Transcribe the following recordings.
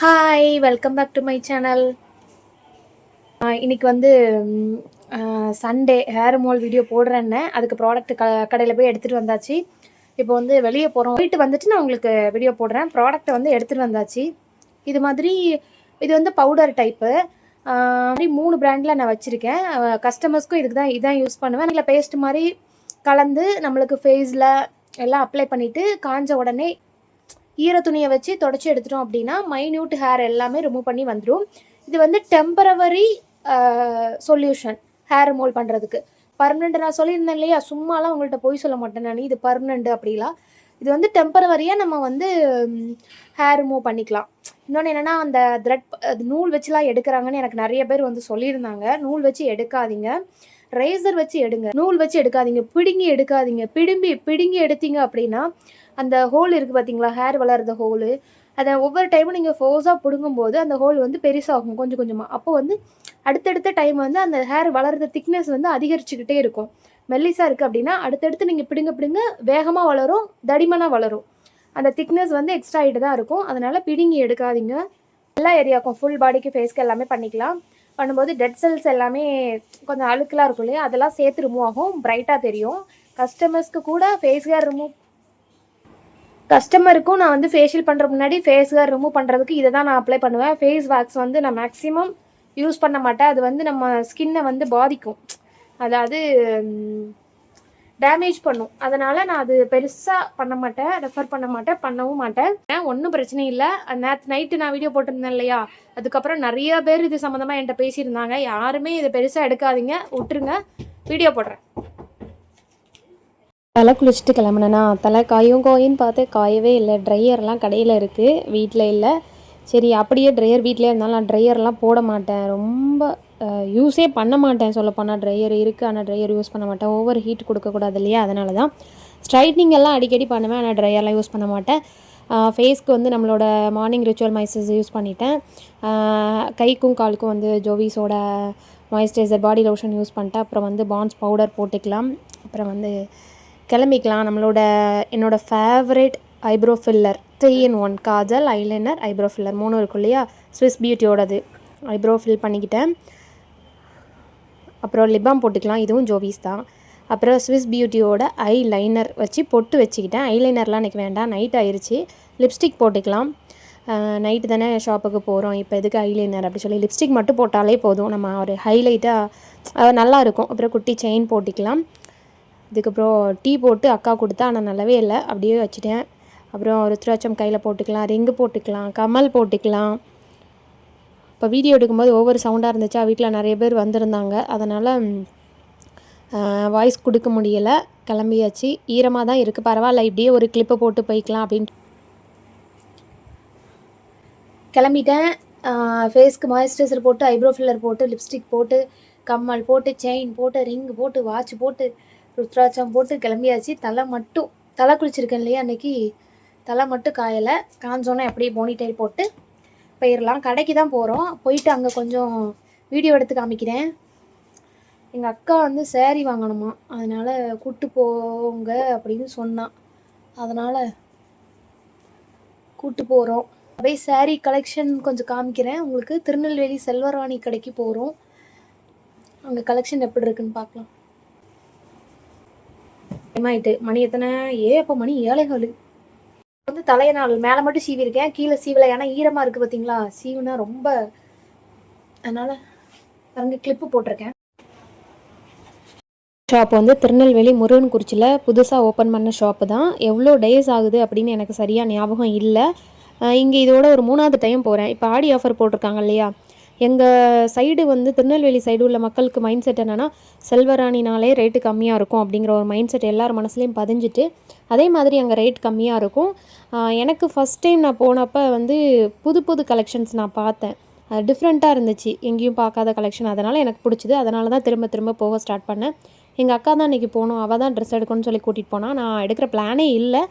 Hi welcome back to my channel இன்னைக்கு வந்து Sunday hair mall video போடுறேன்னு. அதுக்கு ப்ராடக்ட் க கடையில் போய் எடுத்துகிட்டு வந்தாச்சு. இப்போ வந்து வெளியே போகிறோம் போயிட்டு வந்துட்டு நான் உங்களுக்கு வீடியோ போடுறேன். ப்ராடக்ட்டை வந்து எடுத்துகிட்டு வந்தாச்சு. இது மாதிரி இது வந்து பவுடர் டைப்பு மாதிரி மூணு பிராண்டில் நான் வச்சுருக்கேன். கஸ்டமர்ஸ்க்கும் இதுக்கு தான் இதான் யூஸ் பண்ணுவேன். இல்லை பேஸ்ட் மாதிரி கலந்து நம்மளுக்கு ஃபேஸில் எல்லாம் அப்ளை பண்ணிவிட்டு காஞ்ச உடனே ஈர துணியை வச்சு தொடச்சி எடுத்துட்டோம் அப்படின்னா மைன்யூட் ஹேர் எல்லாமே ரிமூவ் பண்ணி வந்துடும் இது வந்து டெம்பரவரி சொல்யூஷன் ஹேர் ரிமூவ் பண்ணுறதுக்கு பர்மனெண்ட் நான் சொல்லியிருந்தேன் இல்லையா? சும்மாலாம் உங்கள்கிட்ட போய் சொல்ல மாட்டேன் நான். இது பர்மனெண்ட் அப்படிலாம். இது வந்து டெம்பரவரியாக நம்ம வந்து ஹேர் ரிமூவ் பண்ணிக்கலாம். இன்னொன்று என்னென்னா அந்த த்ரெட் நூல் வச்சுலாம் எடுக்கிறாங்கன்னு எனக்கு நிறைய பேர் வந்து சொல்லியிருந்தாங்க. நூல் வச்சு எடுக்காதீங்க. ரேசர் வச்சு எடுங்க. நூல் வச்சு எடுக்காதீங்க. பிடுங்கி எடுக்காதீங்க. பிடும்பி பிடுங்கி எடுத்தீங்க அப்படின்னா அந்த ஹோல் இருக்குது பார்த்தீங்களா ஹேர் வளர்கிற ஹோலு அதை ஒவ்வொரு டைமும் நீங்கள் ஃபோர்ஸாக பிடுங்கும்போது அந்த ஹோல் வந்து பெருசாகும் கொஞ்சம் கொஞ்சமாக அப்போ வந்து அடுத்தடுத்த டைம் வந்து அந்த ஹேர் வளர்கிற திக்னஸ் வந்து அதிகரிச்சுக்கிட்டே இருக்கும். மெல்லிஸாக இருக்குது அப்படின்னா அடுத்தடுத்து நீங்கள் பிடுங்க பிடுங்க வேகமாக வளரும் தடிமனாக வளரும். அந்த திக்னஸ் வந்து எக்ஸ்ட்ரா ஆகிட்டு தான் இருக்கும். அதனால் பிடுங்கி எடுக்காதீங்க. எல்லா ஏரியாவுக்கும் ஃபுல் பாடிக்கு ஃபேஸ்க்கு எல்லாமே பண்ணிக்கலாம். பண்ணும்போது டெட் செல்ஸ் எல்லாமே கொஞ்சம் அழுக்கெலாம் இருக்கும் இல்லையா? அதெல்லாம் சேர்த்து ரிமூவ் ஆகும். பிரைட்டாக தெரியும். கஸ்டமர்ஸ்க்கு கூட ஃபேஸ் கேர் ரிமூவ் கஸ்டமருக்கும் நான் வந்து ஃபேஷியல் பண்ணுற முன்னாடி ஃபேஸ் கேர் ரிமூவ் பண்ணுறதுக்கு இதை தான் நான் அப்ளை பண்ணுவேன். ஃபேஸ் வேக்ஸ் வந்து நான் மேக்ஸிமம் யூஸ் பண்ண மாட்டேன். அது வந்து நம்ம ஸ்கின்னை வந்து பாதிக்கும். அதாவது டேமேஜ் பண்ணும். அதனால் நான் அது பெருசாக பண்ண மாட்டேன் ரெஃபர் பண்ண மாட்டேன் பண்ணவும் மாட்டேன். ஒன்றும் பிரச்சனை இல்லை. நேற்று நைட்டு நான் வீடியோ போட்டிருந்தேன் இல்லையா? அதுக்கப்புறம் நிறைய பேர் இது சம்மந்தமாக என்கிட்ட பேசியிருந்தாங்க. யாருமே இதை பெருசாக எடுக்காதீங்க. விட்டுருங்க. வீடியோ போடுறேன். தலை குளிச்சுட்டு கிளம்புனேன்னா தலை காயும் கோயின்னு பார்த்து காயவே இல்லை. ட்ரையர்லாம் கடையில் இருக்குது வீட்டில் இல்லை. சரி அப்படியே ட்ரையர் வீட்டிலே இருந்தாலும் நான் ட்ரையர்லாம் போட மாட்டேன். ரொம்ப யூஸே பண்ண மாட்டேன் சொல்லப்போனால் ட்ரையர் இருக்குது ஆனால் ட்ரையர் யூஸ் பண்ண மாட்டேன். ஓவர் ஹீட் கொடுக்கக்கூடாது இல்லையா? அதனால தான் ஸ்ட்ரைட்னிங் எல்லாம் அடிக்கடி பண்ணுவேன் ஆனால் ட்ரையர்லாம் யூஸ் பண்ண மாட்டேன். ஃபேஸ்க்கு வந்து நம்மளோட மார்னிங் ரிச்சுவல் மாய்ஸ்சரைசர் யூஸ் பண்ணிட்டேன். கைக்கும் காலுக்கும் வந்து ஜோவிஸோட மாய்ஸ்சரைசர் பாடி லோஷன் யூஸ் பண்ணிட்டேன். அப்புறம் வந்து பான்ஸ் பவுடர் போட்டுக்கலாம். அப்புறம் வந்து கிளம்பிக்கலாம். நம்மளோட என்னோடய favourite eyebrow filler three in one kajal eyeliner eyebrow filler மூணு இருக்கும் இல்லையா? ஸ்விஸ் பியூட்டியோடது ஐப்ரோ ஃபில் பண்ணிக்கிட்டேன். அப்புறம் லிபாம் போட்டுக்கலாம் இதுவும் ஜோவிஸ் தான். அப்புறம் ஸ்விஸ் பியூட்டியோட ஐ லைனர் வச்சு பொட்டு வச்சுக்கிட்டேன். ஐலைனர்லாம் எனக்கு வேண்டாம் நைட் ஆயிடுச்சு லிப்ஸ்டிக் போட்டுக்கலாம். நைட்டு தானே ஷாப்புக்கு போகிறோம் இப்போ எதுக்கு ஐலைனர் அப்படி சொல்லி லிப்ஸ்டிக் மட்டும் போட்டாலே போதும். நம்ம ஒரு ஹைலைட்டாக நல்லா இருக்கும். அப்புறம் குட்டி செயின் போட்டுக்கலாம். இதுக்கப்புறம் டீ போட்டு அக்கா கொடுத்தா ஆனால் நல்லாவே இல்லை. அப்படியே வச்சுட்டேன். அப்புறம் ருத்ராட்சம் கையில் போட்டுக்கலாம் ரிங்கு போட்டுக்கலாம் கமல் போட்டுக்கலாம். இப்போ வீடியோ எடுக்கும்போது ஒவ்வொரு சவுண்டாக இருந்துச்சா வீட்டில் நிறைய பேர் வந்திருந்தாங்க. அதனால் வாய்ஸ் கொடுக்க முடியலை. கிளம்பியாச்சு. ஈரமாக தான் இருக்குது பரவாயில்ல இப்படியே ஒரு கிளிப்பை போட்டு போய்க்கலாம் அப்படின்ட்டு. கிளம்பிட்டேன். ஃபேஸ்க்கு மாய்ஸ்சரைசர் போட்டு ஐப்ரோ ஃபில்லர் போட்டு லிப்ஸ்டிக் போட்டு கம்மல் போட்டு செயின் போட்டு ரிங் போட்டு வாட்ச் போட்டு ருத்ராட்சம் போட்டு கிளம்பியாச்சு. தலை மட்டும் தலை குளிச்சிருக்கேன் இல்லையா அன்றைக்கி தலை மட்டும் காயலை. காஞ்சோன்னே அப்படியே போனிடைல் போட்டு போயிடலாம் கடைக்கு தான் போகிறோம் போயிட்டு அங்கே கொஞ்சம் வீடியோ எடுத்து காமிக்கிறேன். எங்கள் அக்கா வந்து சேரீ வாங்கணுமா. அதனால் கூட்டு போங்க அப்படின்னு சொன்னான் அதனால் கூட்டு போகிறோம் அப்படியே சேரீ கலெக்ஷன் கொஞ்சம் காமிக்கிறேன். உங்களுக்கு திருநெல்வேலி செல்வராணி கடைக்கு போகிறோம் அங்கே கலெக்ஷன் எப்படி இருக்குன்னு பார்க்கலாம். டைம் ஆயிட்டு. மணி எத்தனை? ஏ அப்போ மணி ஏழை காலு வந்து தலையை நாள் மேலே மட்டும் சீவி இருக்கேன் கீழே சீவலை. ஏன்னா ஈரமாக இருக்குது பார்த்தீங்களா சீவுனா ரொம்ப அதனால் அங்கே கிளிப்பு போட்டிருக்கேன். ஷாப் வந்து திருநெல்வேலி முருகன்குறிச்சியில் புதுசாக ஓப்பன் பண்ண ஷாப்பு தான். எவ்வளோ டேஸ் ஆகுது அப்படின்னு எனக்கு சரியாக ஞாபகம் இல்லை. இங்கே இதோட ஒரு மூணாவது டைம் போகிறேன் இப்போ ஆடி ஆஃபர் போட்டிருக்காங்க இல்லையா? எங்கள் சைடு வந்து திருநெல்வேலி சைடு உள்ள மக்களுக்கு மைண்ட் செட் என்னென்னா செல்வராணினாலே ரேட்டு கம்மியாக இருக்கும் அப்படிங்கிற ஒரு மைண்ட் செட் எல்லார் மனசுலேயும் பதிஞ்சிட்டு அதே மாதிரி அங்கே ரேட் கம்மியாக இருக்கும். எனக்கு ஃபஸ்ட் டைம் நான் போனப்போ வந்து புது புது கலெக்ஷன்ஸ் நான் பார்த்தேன். டிஃப்ரெண்ட்டாக இருந்துச்சு. எங்கேயும் பார்க்காத கலெக்ஷன் அதனால் எனக்கு பிடிச்சிது. அதனால தான் திரும்ப திரும்ப போக ஸ்டார்ட் பண்ணேன். எங்கள் அக்கா தான் இன்றைக்கி போகணும். அவள் தான் ட்ரெஸ் எடுக்கணும்னு சொல்லி கூட்டிகிட்டு போனால் நான் எடுக்கிற பிளானே இல்லை.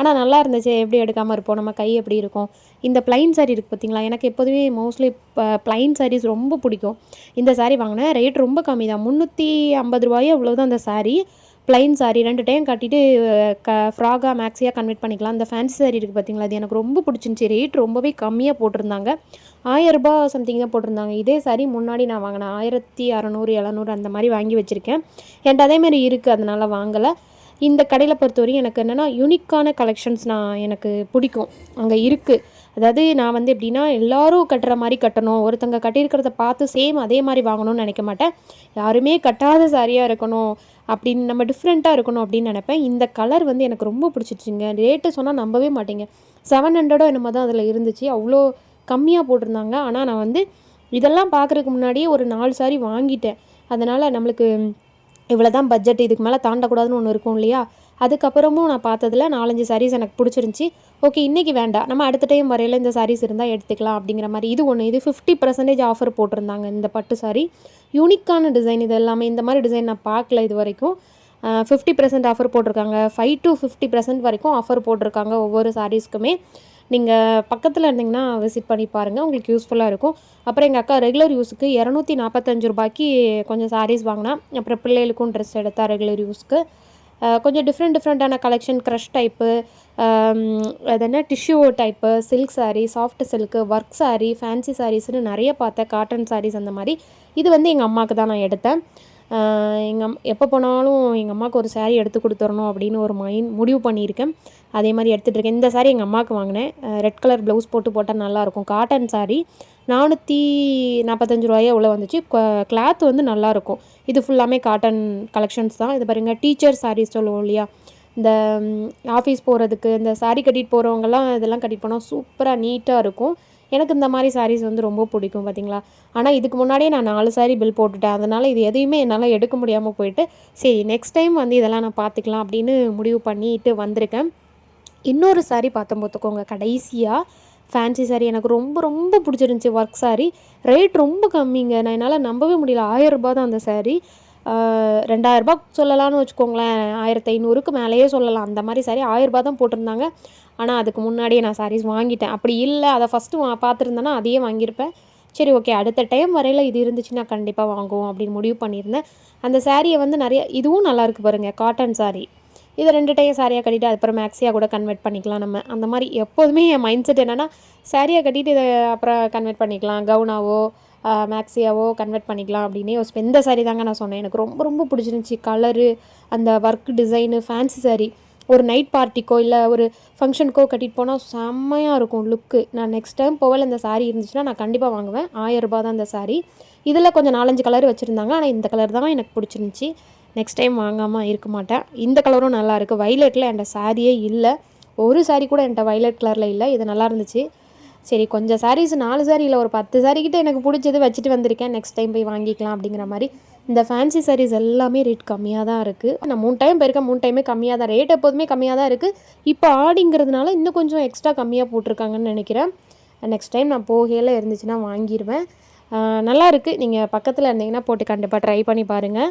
ஆனால் நல்லா இருந்துச்சு. எப்படி எடுக்காமல் இருப்போம்? நம்ம கை எப்படி இருக்கும்? இந்த ப்ளைன் சாரீ இருக்குது பார்த்தீங்களா எனக்கு எப்போதுமே மோஸ்ட்லி இப்போ ப்ளைன் சாரீஸ் ரொம்ப பிடிக்கும். இந்த சாரீ வாங்கினேன். ரேட் ரொம்ப கம்மி தான். முந்நூற்றி ஐம்பது ரூபாயோ அவ்வளோதான் அந்த சாரீ ப்ளைன் சாரீ ரெண்டு டைம் கட்டிட்டு க ஃப்ராகாக மேக்ஸியாக கன்வெர்ட் பண்ணிக்கலாம். அந்த ஃபேன்சி சாரீ இருக்குது பார்த்தீங்களா அது எனக்கு ரொம்ப பிடிச்சிருந்துச்சி. ரேட் ரொம்பவே கம்மியாக போட்டிருந்தாங்க. ஆயரரூபா சம்திங் தான் போட்டிருந்தாங்க. இதே சாரீ முன்னாடி நான் வாங்கினேன் ஆயிரத்தி அறநூறு எழுநூறு அந்த மாதிரி வாங்கி வச்சுருக்கேன். என்கிட்ட அதேமாதிரி இருக்குது அதனால் வாங்கலை. இந்த கடையில் பொறுத்தவரையும் எனக்கு என்னென்னா யூனிக்கான கலெக்ஷன்ஸ் நான் எனக்கு பிடிக்கும். அங்கே இருக்குது அதாவது நான் வந்து எப்படின்னா எல்லாரும் கட்டுற மாதிரி கட்டணும். ஒருத்தங்க கட்டியிருக்கிறத பார்த்து சேம் அதே மாதிரி வாங்கணும்னு நினைக்க மாட்டேன். யாருமே கட்டாத சாரியாக இருக்கணும் அப்படின்னு நம்ம டிஃப்ரெண்ட்டாக இருக்கணும் அப்படின்னு நினைப்பேன். இந்த கலர் வந்து எனக்கு ரொம்ப பிடிச்சிருச்சுங்க. ரேட்டு சொன்னால் நம்பவே மாட்டேங்க. செவன் ஹண்ட்ரடோ என்னமோ தான் அதில் இருந்துச்சு. அவ்வளோ கம்மியாக போட்டிருந்தாங்க. ஆனால் நான் வந்து இதெல்லாம் பார்க்குறதுக்கு முன்னாடியே ஒரு நாலு சாரி வாங்கிட்டேன். அதனால் நம்மளுக்கு இவ்வளோ தான் பட்ஜெட் இதுக்கு மேலே தாண்டக்கூடாதுன்னு ஒன்று இருக்கும் இல்லையா? அதுக்கப்புறமும் நான் பார்த்ததுல நாலஞ்சு சாரீஸ் எனக்கு பிடிச்சிருந்துச்சி. ஓகே இன்றைக்கி வேண்டாம். நம்ம அடுத்த டைம் வரையில் இந்த சாரீஸ் இருந்தால் எடுத்துக்கலாம் அப்படிங்கிற மாதிரி. இது ஒன்று இது ஃபிஃப்டி பர்சன்டேஜ் ஆஃபர் போட்டிருந்தாங்க இந்த பட்டு சாரீ யூனிக்கான டிசைன் இது எல்லாமே. இந்த மாதிரி டிசைன் நான் பார்க்கல இது வரைக்கும். ஃபிஃப்டி பர்சன்ட் ஆஃபர் போட்டிருக்காங்க. ஃபைவ் டு ஃபிஃப்டி பர்சன்ட் வரைக்கும் ஆஃபர் போட்டிருக்காங்க ஒவ்வொரு சாரீஸ்க்குமே நீங்கள் பக்கத்தில் இருந்தீங்கன்னா விசிட் பண்ணி பாருங்கள் உங்களுக்கு யூஸ்ஃபுல்லாக இருக்கும். அப்புறம் எங்கள் அக்கா ரெகுலர் யூஸுக்கு இரநூத்தி நாற்பத்தஞ்சு ரூபாய்க்கு கொஞ்சம் சாரீஸ் வாங்கினா அப்புறம் பிள்ளைகளுக்கும் ட்ரெஸ் எடுத்தா ரெகுலர் யூஸ்க்கு கொஞ்சம் டிஃப்ரெண்ட் டிஃப்ரெண்ட்டான கலெக்ஷன் க்ரஷ் டைப்பு அது என்ன tissue type silk sari soft silk work sari fancy சாரீஸ்னு நிறைய பார்த்தேன் காட்டன் சாரீஸ் அந்த மாதிரி. இது வந்து எங்கள் அம்மாவுக்கு தான் நான் எடுத்தேன். எங்கள் அம் எப்போ போனாலும் எங்கள் அம்மாவுக்கு ஒரு சாரீ எடுத்து கொடுத்துடணும் அப்படின்னு ஒரு மைண்ட் முடிவு பண்ணியிருக்கேன். அதே மாதிரி எடுத்துகிட்டு இருக்கேன். இந்த சாரீ எங்கள் அம்மாவுக்கு வாங்கினேன். ரெட் கலர் ப்ளவுஸ் போட்டு போட்டால் நல்லாயிருக்கும் காட்டன் சாரீ நானூற்றி நாற்பத்தஞ்சு ரூபாயே உள்ள வந்துச்சு. கிளாத் வந்து நல்லாயிருக்கும். இது ஃபுல்லாமே காட்டன் கலெக்ஷன்ஸ் தான். இது பாருங்கள் டீச்சர் சாரீஸ் சொல்லுவோம் இல்லையா? இந்த ஆஃபீஸ் போகிறதுக்கு இந்த saree கட்டிட்டு போகிறவங்கலாம் இதெல்லாம் கட்டிட்டு போனால் சூப்பராக நீட்டாக இருக்கும். எனக்கு இந்த மாதிரி சாரீஸ் வந்து ரொம்ப பிடிக்கும் பார்த்தீங்களா ஆனால் இதுக்கு முன்னாடியே நான் நாலு saree பில் போட்டுட்டேன். அதனால் இது எதையுமே என்னால் எடுக்க முடியாமல் போயிட்டு சரி நெக்ஸ்ட் டைம் வந்து இதெல்லாம் நான் பார்த்துக்கலாம் அப்படின்னு முடிவு பண்ணிட்டு வந்திருக்கேன். இன்னொரு saree பார்த்தோம் பார்த்துக்கோங்க. கடைசியாக ஃபேன்சி சாரீ எனக்கு ரொம்ப ரொம்ப பிடிச்சிருந்துச்சி ஒர்க் சாரீ ரேட் ரொம்ப கம்மிங்க. நான் என்னால் நம்பவே முடியல. ஆயரரூபா தான் அந்த சாரீ ரெண்டாயிரரூபா சொல்லலாம்னு வச்சுக்கோங்களேன். ஆயிரத்தி ஐநூறுக்கு மேலேயே சொல்லலாம். அந்த மாதிரி saree ஆயிரரூபா தான் போட்டிருந்தாங்க. ஆனால் அதுக்கு முன்னாடியே நான் சாரீஸ் வாங்கிட்டேன். அப்படி இல்லை. அதை ஃபஸ்ட்டு பார்த்துருந்தேன்னா அதையே வாங்கியிருப்பேன். சரி ஓகே அடுத்த டைம் வரையில் இது இருந்துச்சுன்னா கண்டிப்பாக வாங்குவோம் அப்படின்னு முடிவு பண்ணியிருந்தேன். அந்த சாரியை வந்து நிறைய இதுவும் நல்லாயிருக்கு பாருங்கள் காட்டன் சாரீ இதை ரெண்டு டைம் சாரியாக கட்டிட்டு அதுக்கப்புறம் மேக்ஸியாக கூட கன்வெர்ட் பண்ணிக்கலாம் நம்ம. அந்த மாதிரி எப்போதுமே என் மைண்ட் செட் என்னென்னா சாரியாக கட்டிட்டு இதை அப்புறம் கன்வெர்ட் பண்ணிக்கலாம். கவுனாவோ மேக்ஸியாவோ கன்வெர்ட் பண்ணிக்கலாம் அப்படின்னு யோசிப்பேன் இந்த saree தாங்க நான் சொன்னேன். எனக்கு ரொம்ப ரொம்ப பிடிச்சிருந்துச்சி. கலரு அந்த ஒர்க் டிசைனு ஃபேன்சி saree. ஒரு நைட் பார்ட்டிக்கோ இல்லை ஒரு ஃபங்க்ஷனுக்கோ கட்டிட்டு போனால் செம்மையாக இருக்கும் லுக்கு நான் நெக்ஸ்ட் டைம் போகல இந்த saree இருந்துச்சுன்னா நான் கண்டிப்பாக வாங்குவேன். ஆயிரம் ரூபாய் தான் இந்த சாரீ இதில் கொஞ்சம் நாலஞ்சு கலர் வச்சுருந்தாங்க. ஆனால் இந்த கலர் தான் எனக்கு பிடிச்சிருந்துச்சி. நெக்ஸ்ட் டைம் வாங்காமல் இருக்க மாட்டேன். இந்த கலரும் நல்லாயிருக்கு வைலெட்டில் என்கிட்ட சாரியே இல்லை. ஒரு சாரி கூட என்கிட்ட வைலட் கலரில் இல்லை. இது நல்லா இருந்துச்சு. சரி கொஞ்சம் சாரீஸ் நாலு saree இல்லை ஒரு பத்து saree கிட்ட எனக்கு பிடிச்சது வச்சுட்டு வந்திருக்கேன். நெக்ஸ்ட் டைம் போய் வாங்கிக்கலாம் அப்படிங்கிற மாதிரி. இந்த ஃபேன்சி சாரீஸ் எல்லாமே ரேட் கம்மியாக தான் இருக்குது நான் மூணு டைம் போயிருக்கேன். மூணு டைமே கம்மியாக தான். ரேட் எப்போதுமே கம்மியாக தான் இருக்குது இப்போ ஆடிங்கிறதுனால இன்னும் கொஞ்சம் எக்ஸ்ட்ரா கம்மியாக போட்டிருக்காங்கன்னு நினைக்கிறேன். நெக்ஸ்ட் டைம் நான் போகையில் இருந்துச்சுன்னா வாங்கிடுவேன் நல்லா இருக்குது நீங்கள் பக்கத்தில் இருந்தீங்கன்னா போட்டு கண்டிப்பாக ட்ரை பண்ணி பாருங்கள்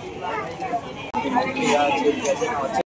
对呀这个比较